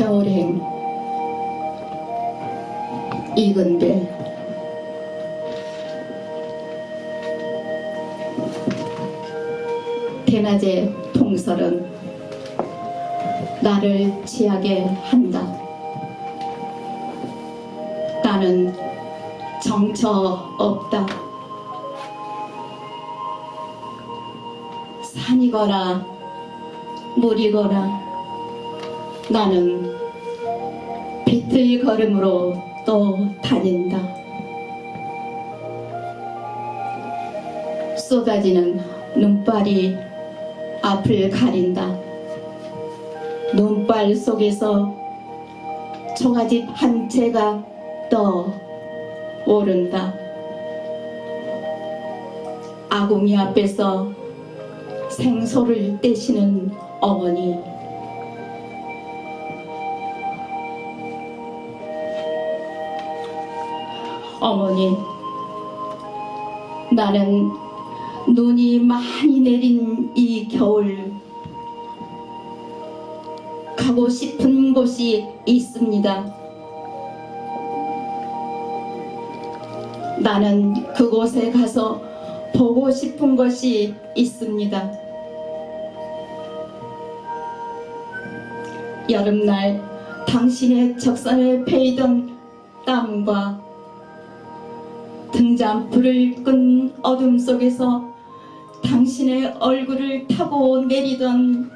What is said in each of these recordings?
겨울행 이근배 대낮의 통설은 나를 취하게 한다. 나는 정처 없다. 산이거나 물이거나 나는 비틀 걸음으로 또 다닌다. 쏟아지는 눈발이 앞을 가린다. 눈발 속에서 초가집 한 채가 떠 오른다. 아궁이 앞에서 생소를 떼시는 어머니. 어머니, 나는 눈이 많이 내린 이 겨울 가고 싶은 곳이 있습니다. 나는 그곳에 가서 보고 싶은 것이 있습니다. 여름날 당신의 적선을 베이던 땀과 등잔 불을 끈 어둠 속에서 당신의 얼굴을 타고 내리던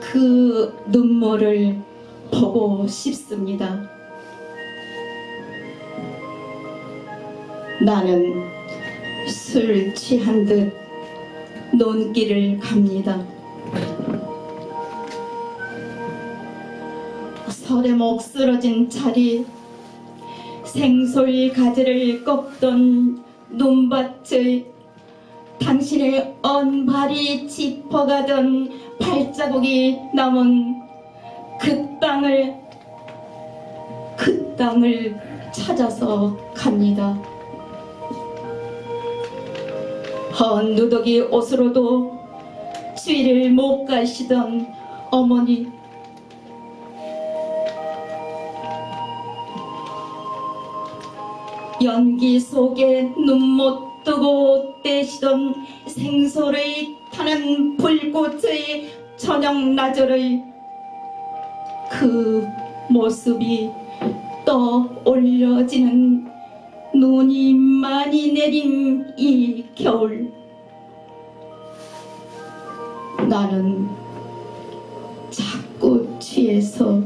그 눈물을 보고 싶습니다. 나는 술 취한 듯 논길을 갑니다. 서대목 쓰러진 자리 생솔 가지를 꺾던 눈밭의 당신의 언발이 짚어가던 발자국이 남은 그 땅을 그 땅을 찾아서 갑니다. 헌 누더기 옷으로도 추위를 못 가시던 어머니 연기 속에 눈 못 뜨고 떼시던 생소를 타는 불꽃의 저녁 나절의 그 모습이 떠올려지는 눈이 많이 내린 이 겨울. 나는 자꾸 취해서